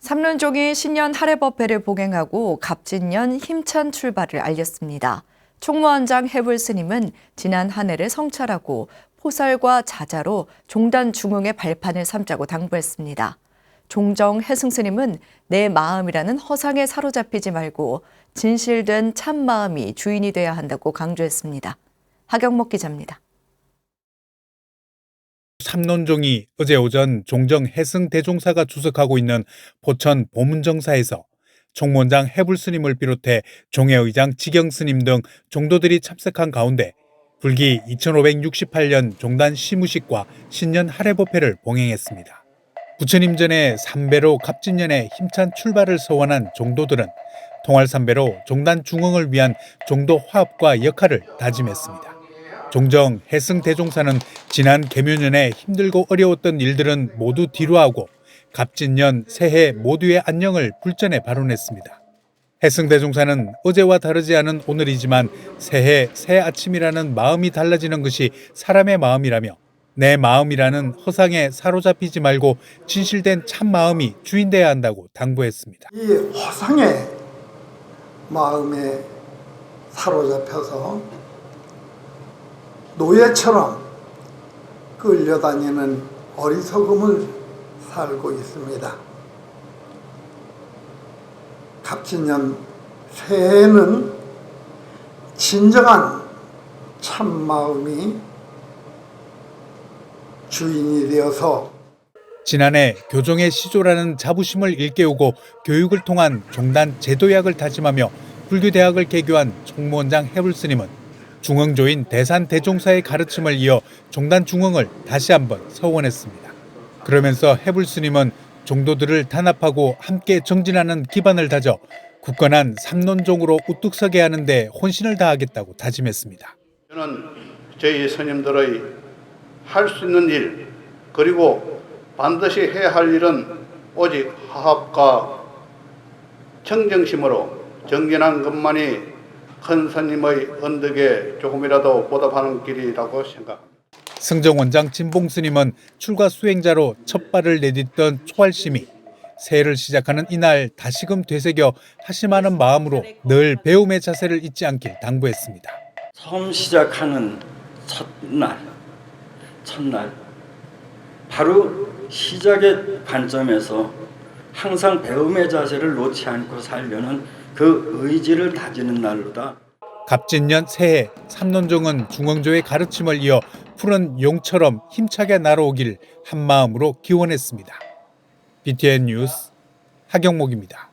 삼론종이 신년 할애법회를 봉행하고 갑진년 힘찬 출발을 알렸습니다. 총무원장 해불 스님은 지난 한 해를 성찰하고 포살과 자자로 종단 중흥의 발판을 삼자고 당부했습니다. 종정 해승 스님은 내 마음이라는 허상에 사로잡히지 말고 진실된 참 마음이 주인이 돼야 한다고 강조했습니다. 하경목 기자입니다. 삼론종이 어제 오전 종정 해승 대종사가 주석하고 있는 포천 보문정사에서 총무원장 해불스님을 비롯해 종회의장 지경스님 등 종도들이 참석한 가운데 불기 2568년 종단 시무식과 신년 할애법회를 봉행했습니다. 부처님 전에 삼배로 갑진년의 힘찬 출발을 서원한 종도들은 통할삼배로 종단 중흥을 위한 종도 화합과 역할을 다짐했습니다. 종정 해승 대종사는 지난 개묘년에 힘들고 어려웠던 일들은 모두 뒤로하고 갑진년 새해 모두의 안녕을 불전에 발언했습니다. 해승 대종사는 어제와 다르지 않은 오늘이지만 새해 새 아침이라는 마음이 달라지는 것이 사람의 마음이라며 내 마음이라는 허상에 사로잡히지 말고 진실된 참 마음이 주인돼야 한다고 당부했습니다. 이 허상의 마음에 사로잡혀서 노예처럼 끌려다니는 어리석음을 살고 있습니다. 갑진년 새해에는 진정한 참 마음이 주인이 되어서 지난해 교정의 시조라는 자부심을 일깨우고 교육을 통한 종단 제도약을 다짐하며 불교대학을 개교한 총무원장 해불스님은 중흥조인 대산 대종사의 가르침을 이어 종단 중흥을 다시 한번 서원했습니다. 그러면서 해불 스님은 종도들을 단합하고 함께 정진하는 기반을 다져 굳건한 삼론종으로 우뚝 서게 하는데 혼신을 다하겠다고 다짐했습니다. 저는 저희 스님들의 할 수 있는 일 그리고 반드시 해야 할 일은 오직 화합과 청정심으로 정진한 것만이 큰 스님의 언덕에 조금이라도 보답하는 길이라고 생각합니다. 승정 원장 진봉 스님은 출가 수행자로 첫 발을 내딛던 초할심이 새해를 시작하는 이날 다시금 되새겨 하심하는 마음으로 늘 배움의 자세를 잊지 않길 당부했습니다. 처음 시작하는 첫날, 첫날, 바로 시작의 관점에서 항상 배움의 자세를 놓지 않고 살려는 그 의지를 다지는 날로다. 갑진년 새해 삼론종은 중흥조의 가르침을 이어 푸른 용처럼 힘차게 날아오길 한마음으로 기원했습니다. BTN 뉴스 하경목입니다.